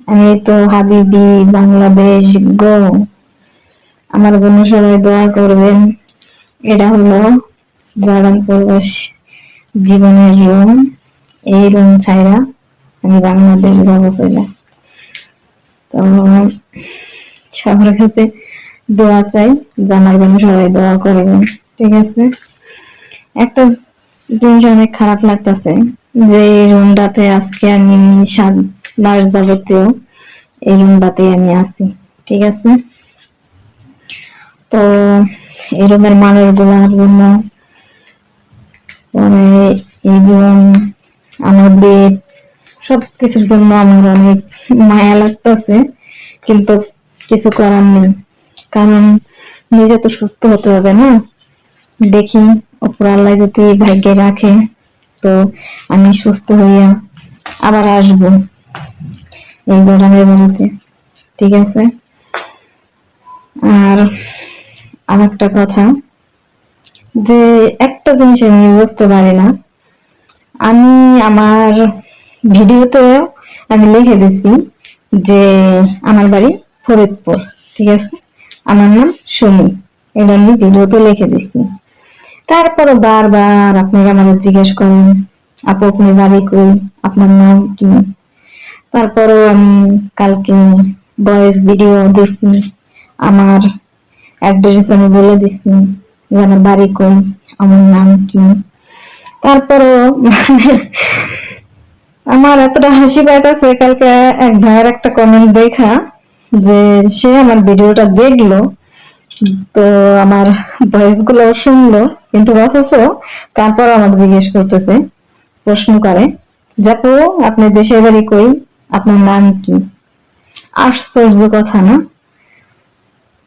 আমি তো হাবিবি, বাংলাদেশ, গো। আমার জন্য সবাই দোয়া করবেন। এটা হলো প্রবাস জীবনের রুম। এই রুম ছাইরা আমি বাংলাদেশ যাব চলে তো সবার কাছে দোয়া চাই, জানার জন্য সবাই দোয়া করবেন, ঠিক আছে? একটা জিনিস অনেক খারাপ লাগতেছে, যে এই রুমটাতে আজকে আমি সাত মাস যাবতীয় এই রুমটাতে আমি আছি, ঠিক আছে? তো এই রুমের মানুষগুলার জন্য পরে এই আমার বেড সব কিছুর জন্য আমার অনেক মায়া লাগতেছে, কিন্তু কিছু করার নেই। কারণ নিজে তো সুস্থ হতে হবে না? দেখি, ওপর আল্লাহ যদি ভাগ্যে রাখে, তো আমি সুস্থ হইয়া আবার আসব। এই জোড়ানের বাড়িতে ঠিক আছে? আর আর একটা কথা, যে একটা জিনিস আমি বুঝতে পারি না, আমি আমার ভিডিওতে আমি লিখে দিছি যে আমার বাড়ি ফরিদপুর, ঠিক আছে? আমার নাম সুমি, এটা আমি ভিডিওতে লিখে দিছি। তারপরে বারবার আপনারা আমাদের জিজ্ঞেস করেন, আপু আপনার বাড়ি কই? আপনার নাম কি? তারপরেও আমি কালকে ভয়েস ভিডিও দিচ্ছি আমার অ্যাড্রেস আমি বলে দিচ্ছি যে আমার বাড়ি কই আমার নাম কি। তারপরেও আমার এতটা হাসি পাইতেছে, কালকে এক ভাইয়ের একটা কমেন্ট দেখা যে সে আমার ভিডিওটা দেখল। তো আমার ভয়েসগুলো শুনলো, কিন্তু অথচ তারপর আমাকে জিজ্ঞেস করতেছে, প্রশ্ন করে যাপু আপনি দেশের বাড়ি কই? আপনার নাম কি? আশ্চর্য কথা না?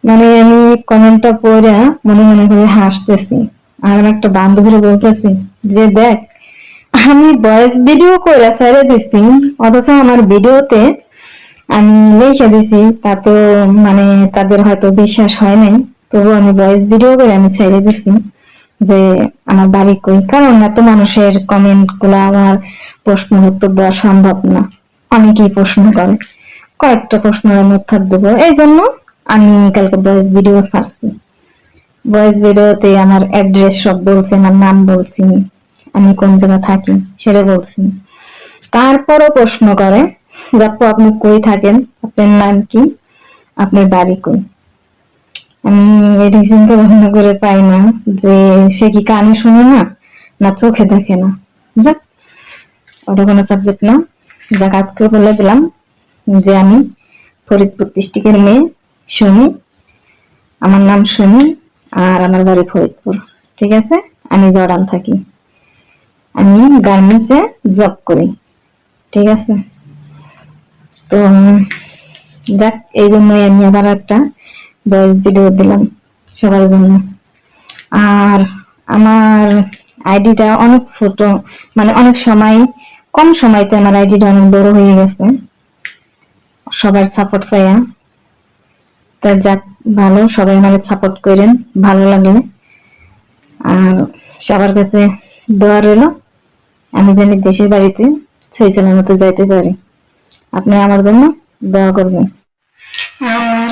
মানে আমি কমেন্টটা পড়ে মনে মনে করে হাসতেছি। আর আমার একটা বান্ধবীর বলতেছি যে, দেখ, আমি ভয়েস ভিডিও করে ছেড়ে দিছি, অথচ আমার ভিডিওতে আমি লিখে দিছি তা তো মানে তাদের হয়তো বিশ্বাস হয় নাই। তবু আমি ভয়েস ভিডিও করে আমি ছেড়ে দিছি যে, আমার বাড়ি কই? কারণ এত মানুষের কমেন্টগুলা আমার প্রশ্ন উত্তর দেওয়া সম্ভব না। অনেকেই প্রশ্ন করে, কয়েকটা প্রশ্নের আমি উত্তর দেবো। এই জন্য আমি কালকে ভয়েস ভিডিও ছাড়ছি। ভয়েস ভিডিওতে আমার অ্যাড্রেস সব বলছি, আমার নাম বলছি, আমি কোন জায়গায় থাকি সেটা বলছি। তারপরও প্রশ্ন করে আপু আপনি কই থাকেন? আপনার নাম কি? আপনার বাড়ি কই? আমি এটি চিন্তা ভাবনা করে পাই না যে সে কি কানে শুনে না না চোখে দেখে না। যাক, ওটা কোনো সাবজেক্ট না। যাক আজকে বলে দিলাম যে আমি ফরিদপুর ডিস্ট্রিক্টের মেয়ে শুনি আমার নাম শুনি আর আমার বাড়ি ফরিদপুর, ঠিক আছে? আমি জর্ডান থাকি। আমি গার্মেন্টসে জব করি, ঠিক আছে? তো, যাক, এই জন্যই আমি আবার একটা বয়স ভিডিও দিলাম সবার জন্য। আর আমার আইডিটা অনেক ছোট মানে অনেক সময় কম সময়তে আমার আইডিটা অনেক বড় হয়ে গেছে। সবার সাপোর্ট পাইয়া। তা যাক, ভালো, সবাই আমাকে সাপোর্ট করেন, ভালো লাগলে আর সবার কাছে দোয়া রইল, আমি জানি দেশের বাড়িতে ছয়জনের মতো যাইতে পারি। আপনি আমার জন্য দোয়া করবেন। আমার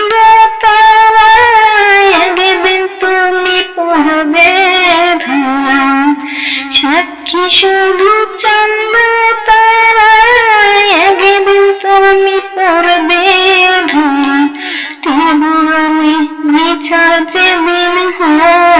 সাক্ষী শুধু চন্দ্র তারায় একদিন তুমি পড়বে ধরা তবু আমি বিচার যেদিন হয়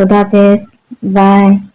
Khuda Bye.